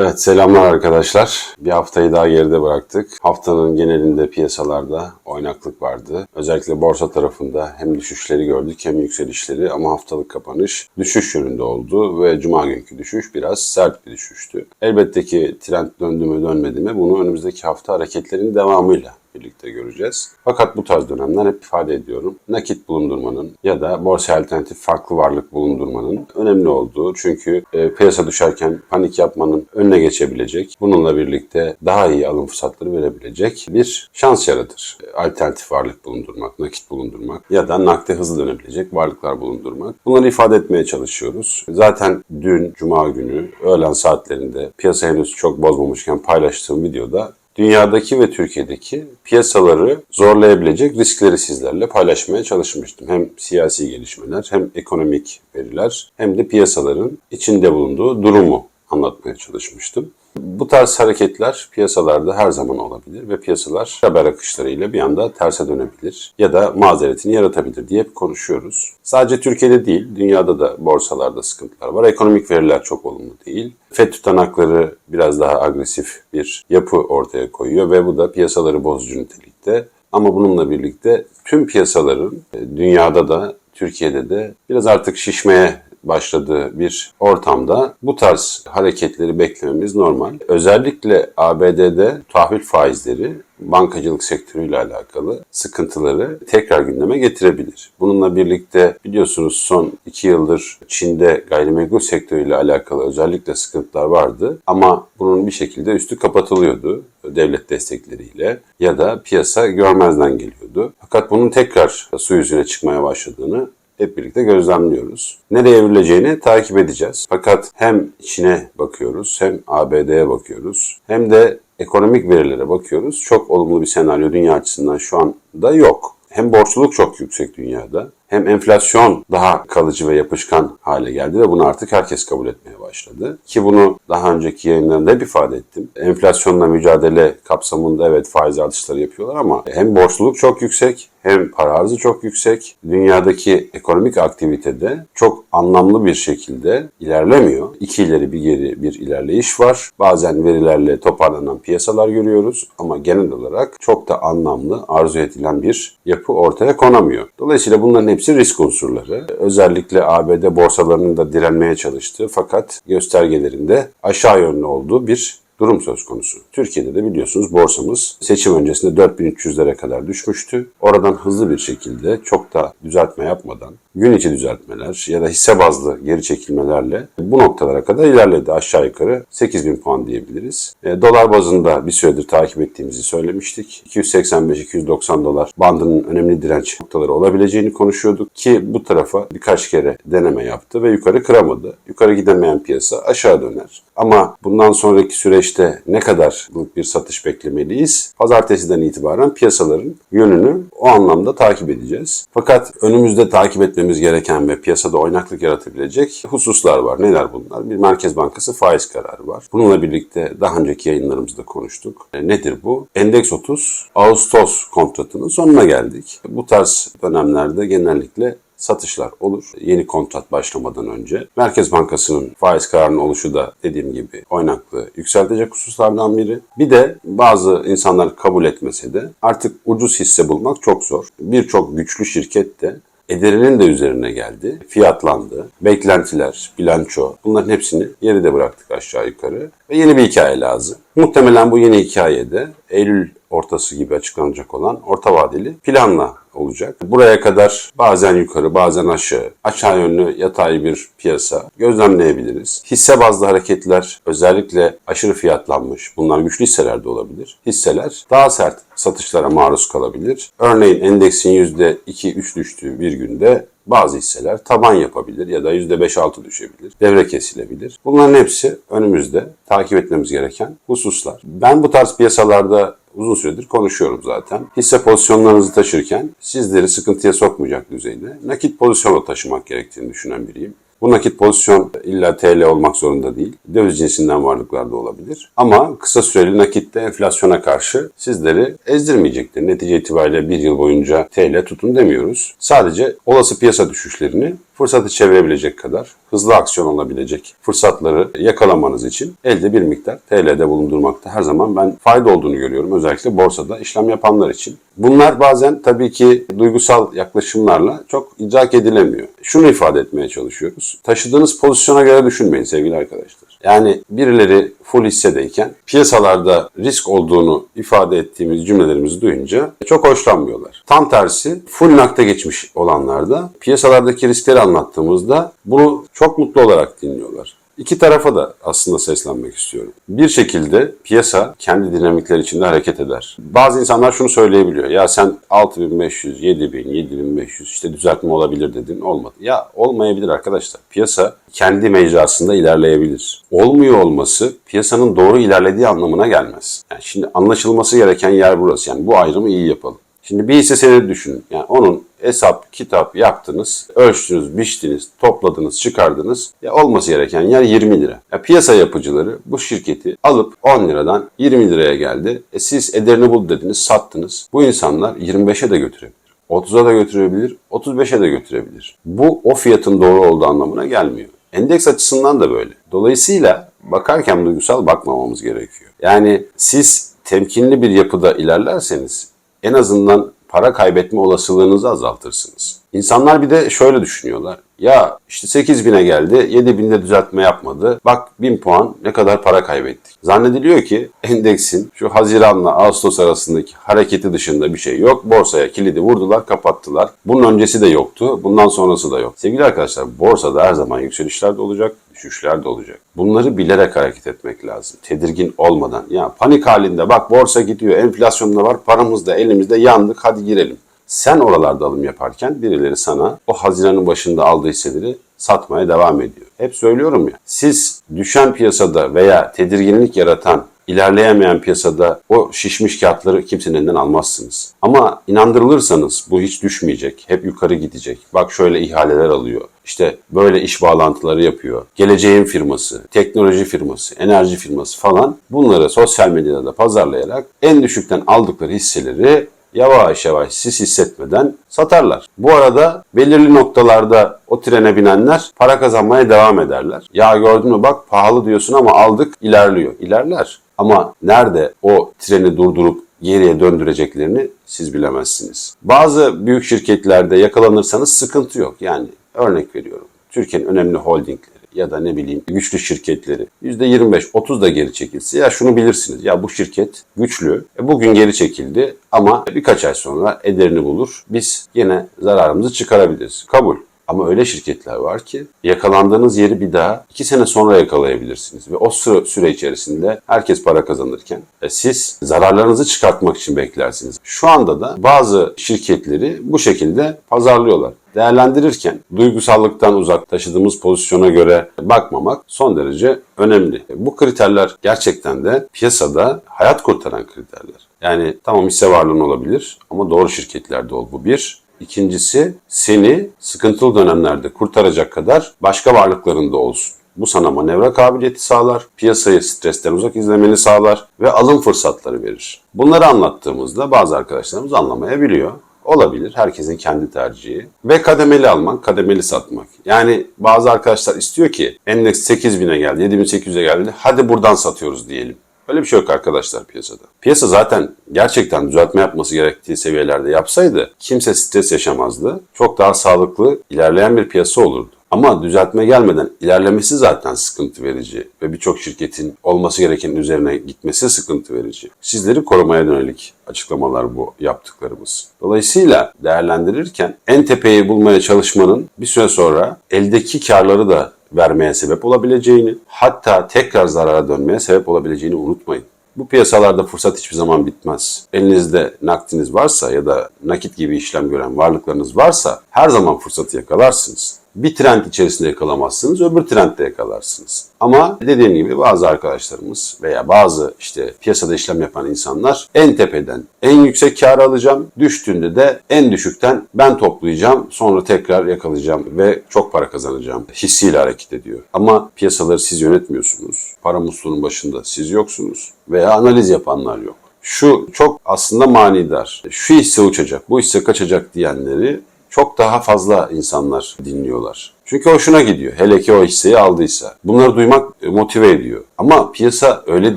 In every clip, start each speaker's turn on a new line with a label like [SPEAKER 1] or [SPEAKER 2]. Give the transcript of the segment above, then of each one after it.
[SPEAKER 1] Evet selamlar arkadaşlar. Bir haftayı daha geride bıraktık. Haftanın genelinde piyasalarda oynaklık vardı. Özellikle borsa tarafında hem düşüşleri gördük hem yükselişleri ama haftalık kapanış düşüş yönünde oldu ve cuma günkü düşüş biraz sert bir düşüştü. Elbette ki trend döndü mü dönmedi mi bunu önümüzdeki hafta hareketlerin devamıyla birlikte göreceğiz. Fakat bu tarz dönemler hep ifade ediyorum. Nakit bulundurmanın ya da borsa alternatif farklı varlık bulundurmanın önemli olduğu. Çünkü e, piyasa düşerken panik yapmanın önüne geçebilecek. Bununla birlikte daha iyi alım fırsatları verebilecek bir şans yaratır. E, Alternatif varlık bulundurmak, nakit bulundurmak ya da nakde hızlı dönebilecek varlıklar bulundurmak. Bunları ifade etmeye çalışıyoruz. Zaten dün Cuma günü öğlen saatlerinde piyasa henüz çok bozmamışken paylaştığım videoda dünyadaki ve Türkiye'deki piyasaları zorlayabilecek riskleri sizlerle paylaşmaya çalışmıştım. Hem siyasi gelişmeler hem ekonomik veriler hem de piyasaların içinde bulunduğu durumu anlatmaya çalışmıştım. Bu tarz hareketler piyasalarda her zaman olabilir ve piyasalar haber akışlarıyla bir anda terse dönebilir ya da mazeretini yaratabilir diye hep konuşuyoruz. Sadece Türkiye'de değil, dünyada da borsalarda sıkıntılar var. Ekonomik veriler çok olumlu değil. FED tutanakları biraz daha agresif bir yapı ortaya koyuyor ve bu da piyasaları bozucu nitelikte. Ama bununla birlikte tüm piyasaların e, dünyada da Türkiye'de de biraz artık şişmeye başladığı bir ortamda bu tarz hareketleri beklememiz normal. Özellikle ABD'de tahvil faizleri bankacılık sektörüyle alakalı sıkıntıları tekrar gündeme getirebilir. Bununla birlikte biliyorsunuz son iki yıldır Çin'de gayrimenkul sektörüyle alakalı özellikle sıkıntılar vardı ama bunun bir şekilde üstü kapatılıyordu devlet destekleriyle ya da piyasa görmezden geliyordu. Fakat bunun tekrar su yüzüne çıkmaya başladığını hep birlikte gözlemliyoruz. Nereye evrileceğini takip edeceğiz. Fakat hem Çin'e bakıyoruz hem ABD'ye bakıyoruz hem de ekonomik verilere bakıyoruz. Çok olumlu bir senaryo dünya açısından şu anda yok. Hem borçluluk çok yüksek dünyada hem enflasyon daha kalıcı ve yapışkan hale geldi ve bunu artık herkes kabul etmeye başladı. Ki bunu daha önceki yayınlarında hep ifade ettim. Enflasyonla mücadele kapsamında evet faiz artışları yapıyorlar ama hem borçluluk çok yüksek hem para arzı çok yüksek. Dünyadaki ekonomik aktivitede çok anlamlı bir şekilde ilerlemiyor. İki ileri bir geri bir ilerleyiş var. Bazen verilerle toparlanan piyasalar görüyoruz ama genel olarak çok da anlamlı arzu edilen bir yapı ortaya konamıyor. Dolayısıyla bunların hepsi risk unsurları. Özellikle ABD borsalarının da direnmeye çalıştığı fakat göstergelerinde aşağı yönlü olduğu bir durum söz konusu. Türkiye'de de biliyorsunuz borsamız seçim öncesinde 4300'lere kadar düşmüştü. Oradan hızlı bir şekilde çok da düzeltme yapmadan gün içi düzeltmeler ya da hisse bazlı geri çekilmelerle bu noktalara kadar ilerledi. Aşağı yukarı 8000 puan diyebiliriz. E, dolar bazında bir süredir takip ettiğimizi söylemiştik. 285-290 dolar bandının önemli direnç noktaları olabileceğini konuşuyorduk ki bu tarafa birkaç kere deneme yaptı ve yukarı kıramadı. Yukarı gidemeyen piyasa aşağı döner. Ama bundan sonraki süreçte ne kadarlık bir satış beklemeliyiz? Pazartesiden itibaren piyasaların yönünü o anlamda takip edeceğiz. Fakat önümüzde takip etmemiz gereken ve piyasada oynaklık yaratabilecek hususlar var. Neler bunlar? Bir Merkez Bankası faiz kararı var. Bununla birlikte daha önceki yayınlarımızda konuştuk. E, nedir bu? Endeks 30 Ağustos kontratının sonuna geldik. Bu tarz dönemlerde genellikle satışlar olur. Yeni kontrat başlamadan önce. Merkez Bankası'nın faiz kararının oluşu da dediğim gibi oynaklığı yükseltecek hususlardan biri. Bir de bazı insanlar kabul etmese de artık ucuz hisse bulmak çok zor. Birçok güçlü şirket de ederinin de üzerine geldi. Fiyatlandı. Beklentiler, bilanço bunların hepsini geride bıraktık aşağı yukarı. Ve yeni bir hikaye lazım. Muhtemelen bu yeni hikayede Eylül ortası gibi açıklanacak olan orta vadeli planla olacak. Buraya kadar bazen yukarı bazen aşağı, aşağı yönlü yatay bir piyasa gözlemleyebiliriz. Hisse bazlı hareketler özellikle aşırı fiyatlanmış, bunlar güçlü hisseler de olabilir. Hisseler daha sert satışlara maruz kalabilir. Örneğin endeksin %2-3 düştüğü bir günde bazı hisseler taban yapabilir ya da %5-6 düşebilir. Devre kesilebilir. Bunların hepsi önümüzde takip etmemiz gereken hususlar. Ben bu tarz piyasalarda uzun süredir konuşuyorum zaten. Hisse pozisyonlarınızı taşırken sizleri sıkıntıya sokmayacak düzeyde nakit pozisyonla taşımak gerektiğini düşünen biriyim. Bu nakit pozisyon illa TL olmak zorunda değil. Döviz cinsinden varlıklar da olabilir. Ama kısa süreli nakitte enflasyona karşı sizleri ezdirmeyecektir. Netice itibariyle bir yıl boyunca TL tutun demiyoruz. Sadece olası piyasa düşüşlerini fırsatı çevirebilecek kadar hızlı aksiyon olabilecek fırsatları yakalamanız için elde bir miktar TL'de bulundurmakta her zaman ben fayda olduğunu görüyorum. Özellikle borsada işlem yapanlar için. Bunlar bazen tabii ki duygusal yaklaşımlarla çok idrak edilemiyor. Şunu ifade etmeye çalışıyoruz. Taşıdığınız pozisyona göre düşünmeyin sevgili arkadaşlar. Yani birileri full hissedeyken piyasalarda risk olduğunu ifade ettiğimiz cümlelerimizi duyunca çok hoşlanmıyorlar. Tam tersi full nakde geçmiş olanlarda piyasalardaki riskleri anlattığımızda bunu çok mutlu olarak dinliyorlar. İki tarafa da aslında seslenmek istiyorum. Bir şekilde piyasa kendi dinamikler içinde hareket eder. Bazı insanlar şunu söyleyebiliyor. Ya sen 6500, 7000, 7500 işte düzeltme olabilir dedin. Olmadı. Ya olmayabilir arkadaşlar. Piyasa kendi mecrasında ilerleyebilir. Olmuyor olması piyasanın doğru ilerlediği anlamına gelmez. Yani şimdi anlaşılması gereken yer burası. Yani bu ayrımı iyi yapalım. Şimdi bir hisse senedi düşünün. Yani onun hesap, kitap yaptınız, ölçtünüz, biçtiniz, topladınız, çıkardınız. Ya olması gereken yer 20 lira. Ya piyasa yapıcıları bu şirketi alıp 10 liradan 20 liraya geldi. E siz ederini bul dediniz, sattınız. Bu insanlar 25'e de götürebilir. 30'a da götürebilir, 35'e de götürebilir. Bu o fiyatın doğru olduğu anlamına gelmiyor. Endeks açısından da böyle. Dolayısıyla bakarken duygusal bakmamamız gerekiyor. Yani siz temkinli bir yapıda ilerlerseniz en azından para kaybetme olasılığınızı azaltırsınız. İnsanlar bir de şöyle düşünüyorlar. Ya işte 8 bine geldi, 7 binde düzeltme yapmadı. Bak 1000 puan ne kadar para kaybettik. Zannediliyor ki endeksin şu Haziran'la Ağustos arasındaki hareketi dışında bir şey yok. Borsaya kilidi vurdular, kapattılar. Bunun öncesi de yoktu, bundan sonrası da yok. Sevgili arkadaşlar borsada her zaman yükselişler de olacak, düşüşler de olacak. Bunları bilerek hareket etmek lazım. Tedirgin olmadan. Ya panik halinde bak borsa gidiyor, enflasyon da var, paramız da elimizde yandık hadi girelim. Sen oralarda alım yaparken birileri sana o Haziran'ın başında aldığı hisseleri satmaya devam ediyor. Hep söylüyorum ya. Siz düşen piyasada veya tedirginlik yaratan ilerleyemeyen piyasada o şişmiş kağıtları kimsenin elinden almazsınız. Ama inandırılırsanız bu hiç düşmeyecek, hep yukarı gidecek. Bak şöyle ihaleler alıyor. İşte böyle iş bağlantıları yapıyor. Geleceğin firması, teknoloji firması, enerji firması falan bunları sosyal medyada da pazarlayarak en düşükten aldıkları hisseleri yavaş yavaş siz hissetmeden satarlar. Bu arada belirli noktalarda o trene binenler para kazanmaya devam ederler. Ya gördün mü bak pahalı diyorsun ama aldık ilerliyor. İlerler. Ama nerede o treni durdurup geriye döndüreceklerini siz bilemezsiniz. Bazı büyük şirketlerde yakalanırsanız sıkıntı yok. Yani örnek veriyorum. Türkiye'nin önemli holdingleri ya da ne bileyim güçlü şirketleri %25-30 da geri çekilse ya şunu bilirsiniz ya bu şirket güçlü e bugün geri çekildi ama birkaç ay sonra ederini bulur biz yine zararımızı çıkarabiliriz. Kabul. Ama öyle şirketler var ki yakalandığınız yeri bir daha iki sene sonra yakalayabilirsiniz. Ve o süre, içerisinde herkes para kazanırken e, siz zararlarınızı çıkartmak için beklersiniz. Şu anda da bazı şirketleri bu şekilde pazarlıyorlar değerlendirirken duygusallıktan uzak taşıdığımız pozisyona göre bakmamak son derece önemli. Bu kriterler gerçekten de piyasada hayat kurtaran kriterler. Yani tamam hisse varlığın olabilir ama doğru şirketlerde ol bu bir. İkincisi seni sıkıntılı dönemlerde kurtaracak kadar başka varlıklarında olsun. Bu sana manevra kabiliyeti sağlar, piyasayı stresten uzak izlemeni sağlar ve alım fırsatları verir. Bunları anlattığımızda bazı arkadaşlarımız anlamayabiliyor. Olabilir. Herkesin kendi tercihi. Ve kademeli almak, kademeli satmak. Yani bazı arkadaşlar istiyor ki endeks 8000'e geldi, 7800'e geldi. Hadi buradan satıyoruz diyelim. Öyle bir şey yok arkadaşlar piyasada. Piyasa zaten gerçekten düzeltme yapması gerektiği seviyelerde yapsaydı kimse stres yaşamazdı. Çok daha sağlıklı, ilerleyen bir piyasa olurdu. Ama düzeltme gelmeden ilerlemesi zaten sıkıntı verici ve birçok şirketin olması gerekenin üzerine gitmesi sıkıntı verici. Sizleri korumaya yönelik açıklamalar bu yaptıklarımız. Dolayısıyla değerlendirirken en tepeyi bulmaya çalışmanın bir süre sonra eldeki karları da vermeye sebep olabileceğini, hatta tekrar zarara dönmeye sebep olabileceğini unutmayın. Bu piyasalarda fırsat hiçbir zaman bitmez. Elinizde nakdiniz varsa ya da nakit gibi işlem gören varlıklarınız varsa her zaman fırsatı yakalarsınız. Bir trend içerisinde yakalamazsınız, öbür trendde yakalarsınız. Ama dediğim gibi bazı arkadaşlarımız veya bazı işte piyasada işlem yapan insanlar en tepeden en yüksek kar alacağım, düştüğünde de en düşükten ben toplayacağım, sonra tekrar yakalayacağım ve çok para kazanacağım hissiyle hareket ediyor. Ama piyasaları siz yönetmiyorsunuz. Para musluğunun başında siz yoksunuz veya analiz yapanlar yok. Şu çok aslında manidar. Şu hisse uçacak, bu hisse kaçacak diyenleri çok daha fazla insanlar dinliyorlar. Çünkü hoşuna gidiyor. Hele ki o hisseyi aldıysa. Bunları duymak e, motive ediyor. Ama piyasa öyle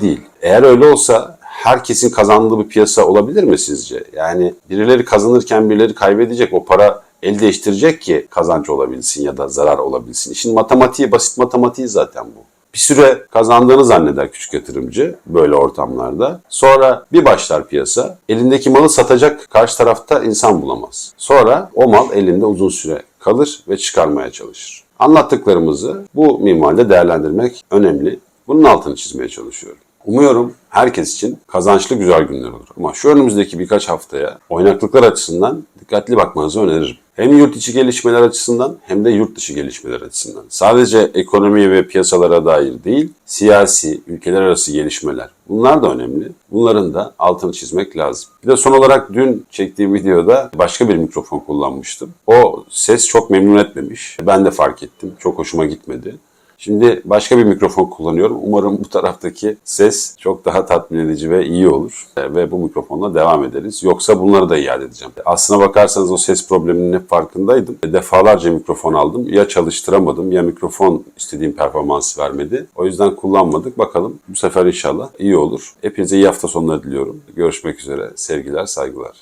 [SPEAKER 1] değil. Eğer öyle olsa herkesin kazandığı bir piyasa olabilir mi sizce? Yani birileri kazanırken birileri kaybedecek. O para el değiştirecek ki kazanç olabilsin ya da zarar olabilsin. İşin matematiği, basit matematiği zaten bu. Bir süre kazandığını zanneder küçük yatırımcı böyle ortamlarda. Sonra bir başlar piyasa. Elindeki malı satacak karşı tarafta insan bulamaz. Sonra o mal elinde uzun süre kalır ve çıkarmaya çalışır. Anlattıklarımızı bu minvalde değerlendirmek önemli. Bunun altını çizmeye çalışıyorum. Umuyorum herkes için kazançlı güzel günler olur. Ama şu önümüzdeki birkaç haftaya oynaklıklar açısından dikkatli bakmanızı öneririm. Hem yurt içi gelişmeler açısından hem de yurt dışı gelişmeler açısından. Sadece ekonomi ve piyasalara dair değil, siyasi, ülkeler arası gelişmeler. Bunlar da önemli. Bunların da altını çizmek lazım. Bir de son olarak dün çektiğim videoda başka bir mikrofon kullanmıştım. O ses çok memnun etmemiş. Ben de fark ettim. Çok hoşuma gitmedi. Şimdi başka bir mikrofon kullanıyorum. Umarım bu taraftaki ses çok daha tatmin edici ve iyi olur. E, Ve bu mikrofonla devam ederiz. Yoksa bunları da iade edeceğim. Aslına bakarsanız o ses probleminin hep farkındaydım. E, Defalarca mikrofon aldım. Ya çalıştıramadım ya mikrofon istediğim performansı vermedi. O yüzden kullanmadık. Bakalım bu sefer inşallah iyi olur. Hepinize iyi hafta sonları diliyorum. Görüşmek üzere. Sevgiler, saygılar.